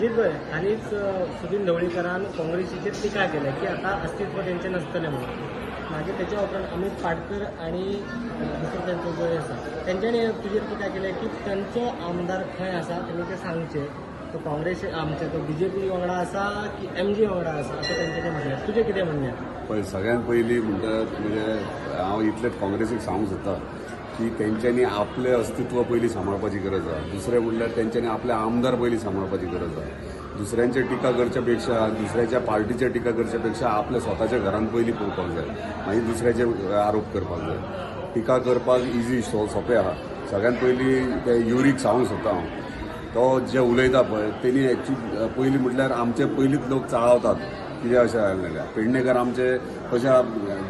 जी ब- हालीच अ, सुदीन ढवळीकरान काँग्रेसीचेर टिका केल्या की आता अस्तित्व त्यांचे नासतलें म्हणून मागीर तेच्या उपरांत अमित पाटकर आनी अ, दुसरो तेंचो जो आसा तेंच्यांनी तुजेर टिका केल्या की तेंचो आमदार खंय आसा तेणी ते सांगचे. तो काँग्रेस आमचे तो बी जे पी वांगडा आसा की एम जी वांगडा आसा असं तेंच्यांनी म्हटलें तुजें कितें म्हणणें पळय सगळ्यात पयलीं म्हणटात म्हणजे हांव इतलेंच काँग्रेसीक सांगूंक सोदता की तेंच्यांनी आपलें अस्तित्व पयलीं सांबाळपाची गरज आसा दुसरें म्हणल्यार तेंच्यांनी आपले आमदार पयलीं सांबाळपाची गरज आसा दुसऱ्यांचे टिका करच्या पेक्षा दुसऱ्याच्या पार्टीचे टिका करच्या पेक्षा आपल्या स्वताच्या घरांत पयलीं पळोवपाक जाय मागीर दुसऱ्याचे आरोप करपाक जाय टिका करपाक इजी सो सोंपें आहा सगळ्यात पयलीं ते युरीक सांगूंक सोदता हांव तो जे उलयता पळय तेणी एक्च्युली पयलीं म्हटल्यार आमचे पयलींच लोक चाळावतात. कितें अशें जालें पेडणेकर आमचे कशा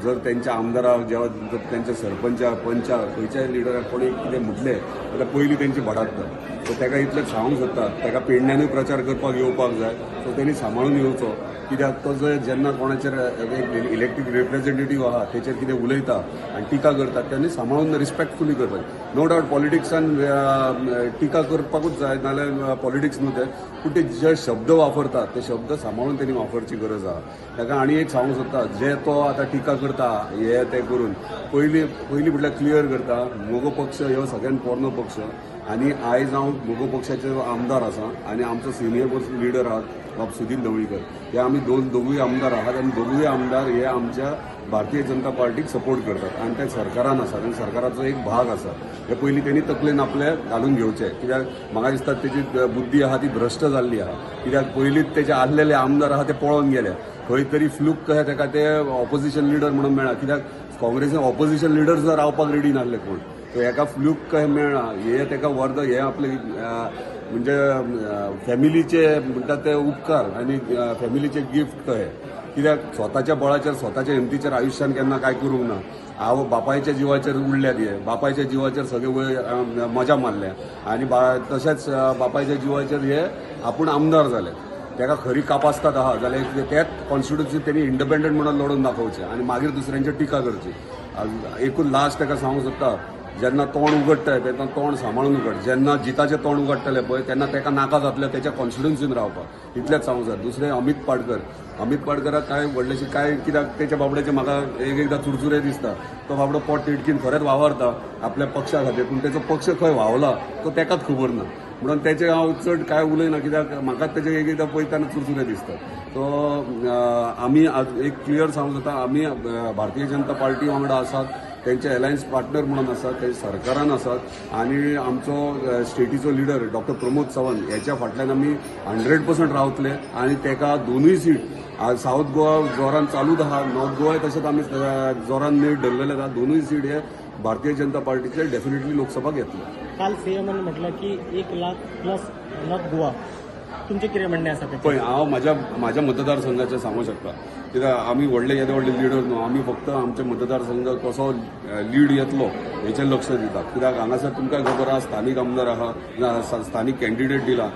जर तेंच्या आमदाराक जेव्हा जर तेंच्या सरपंचाक पंचाक खंयच्याय लिडराक कोणी कितें म्हटलें जाल्यार पयलीं तेंची भडाकता सो ताका इतलें सांगूंक सोदता ताका पेडण्यानूय प्रचार करपाक येवपाक जाय. सो तेणी सांबाळून येवचो कित्याक तो जर जेन्ना कोणाचेर एक इलेक्टीक रिप्रेझेंटेटीव आहा तेचेर कितें उलयता आनी टिका करता तेन्ना सांबाळून रिस्पेक्टफुली करपाक नो डावट पॉलिटिक्सान टिका करपाकूच जाय नाल्यार पॉलिटिक्स न्हू ते पूण ते जे शब्द वापरतात ते शब्द सांबाळून तेणी वापरची गरज आसा ताका आनी एक सांगूंक सोदता जे तो आतां टिका करता हे ते करून पयलीं पयलीं म्हटल्यार क्लियर करता मोगो पक्ष ह्यो सगळ्यांत पोरणो पक्ष आनी आयज हांव लोक पक्षाचे आमदार आसा आनी आमचो सिनियर लिडर आहात बाब सुदीन ढवळीकर हे आमी दोन दोगूय आमदार आहात आनी दोगूय आमदार हे आमच्या भारतीय जनता पार्टीक सपोर्ट करतात आनी ते सरकारान आसात आनी सरकाराचो एक भाग आसा हे पयलीं तेणी तकलेन आपले घालून घेवचे कित्याक? म्हाका दिसता तेजी बुद्धी आहा ती भ्रश्ट जाल्ली आहा. कित्याक? पयलींच तेजे आदलेले आमदार आहा ते पळोवन गेले. खंय तरी फ्लूक कशें ताका ते ऑपोजिशन लिडर म्हणून मेळ्ळा कित्याक? काँग्रेसीन ऑपोजिशन लिडर सुद्दां रावपाक रेडी नासले कोण? सो हेका फ्लूक कशें मेळना हे ताका वर्द हे आपले म्हणजे फॅमिलीचे म्हणटा ते उपकार आनी फॅमिलीचे गिफ्ट कशें कित्याक स्वताच्या बळाचेर स्वताच्या हिमतीचेर आयुश्यान केन्ना काय करूंक ना. हांव बापायच्या जिवाचेर उडल्या हे. बापायच्या जिवाचेर सगळे वय मजा मारल्या. आनी बा- तशेंच बापायच्या जिवाचेर हे आपूण आमदार जाले. ताका खरी कापासतात आहा. जाल्यार त्याच कॉन्स्टिट्युन्सी त्यांनी इंडिपेंडंट म्हणून लढून दाखोवचें. आनी मागीर दुसऱ्यांचेर टिका करची. एकूच लास्ट ताका सांगूंक सोदता जेन्ना तोंड उगडटाय तेन्ना तोंड सांबाळून उगड जेन्ना जिताचें तोंड उगडटलें पळय तेन्ना तेका नाका जातलें तेच्या कॉन्फिडन्सीन रावपाक इतलेंच सांगूंक जाय दुसरें अमित पाडकर. अमित पाडकराक काय व्हडलेशें काय कित्याक तेच्या बाबड्याचें म्हाका एक एकदां चुरचुरे दिसता तो बाबडो पोट तिडकीन खरेंच वावरता आपल्या पक्षा खातीर पूण तेचो पक्ष खंय व्हांवला तो तेकाच खबर ना. म्हणून त्याचे हांव चड काय उलयना कित्याक म्हाका तेचे एक एकदां पळयतना चुरचुरे दिसता तो आमी आज एक क्लियर सांगूंक जाता आमी भारतीय जनता पार्टी वांगडा आसात तेंचे अलायन्स पार्टनर म्हणून आसात ते सरकारान आसात आनी आमचो स्टेटीचो लिडर डॉक्टर प्रमोद सावंत हेच्या फाटल्यान आमी हंड्रेड पर्संट रावतले आनी तेका दोनूय सीट आज साऊथ गोवा जोरान चालूच आहा नॉर्थ गोवाय तशेंच आमी जोरान नीट धरलेले आसा दोनूय सीट हे भारतीय जनता पार्टीचे डेफिनेटली लोकसभा घेतले. काल सीएमान म्हटलं की एक लाख प्लस नॉर्थ गोवा. तुमचे कितें म्हणणें आसा तेचेर पळय हांव माझ्या म्हाज्या मतदारसंघाचें सांगूं शकता. कित्याक आमी व्हडले येदे व्हडले लिडर न्हू आमी फक्त आमच्या मतदारसंघ कसो लीड येतलो हेचेर लक्ष दितात. कित्याक हांगासर तुमकां खबर आहा स्थानीक आमदार आहा ना, स्थानीक कॅन्डिडेट दिला.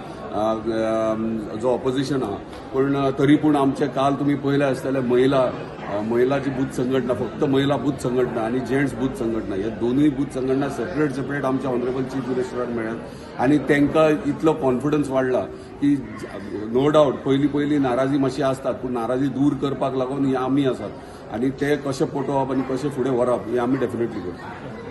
जो ऑपोजिशन आहा पूण तरी पूण आमचे काल तुमी पळयले आसतले महिला महिला महिलाची बूथ संघटना फक्त महिला बूथ संघटना आणि जेंट्स बूथ संघटना हे दोनूय बूथ संघटना सेपरेट सेपरेट आमच्या ऑनरेबल चीफ मिनिस्टराक मेळ्ळ्यात आणि तांकां इतलो कॉन्फिडन्स वाडला की नो डावट पयलीं पयलीं नाराजी मातशी आसतात पूण नाराजी दूर करपाक लागून हे आमी आसात आणि ते कशें पटोवप आनी कशें फुडें व्हरप हे आमी डेफिनेटली करता.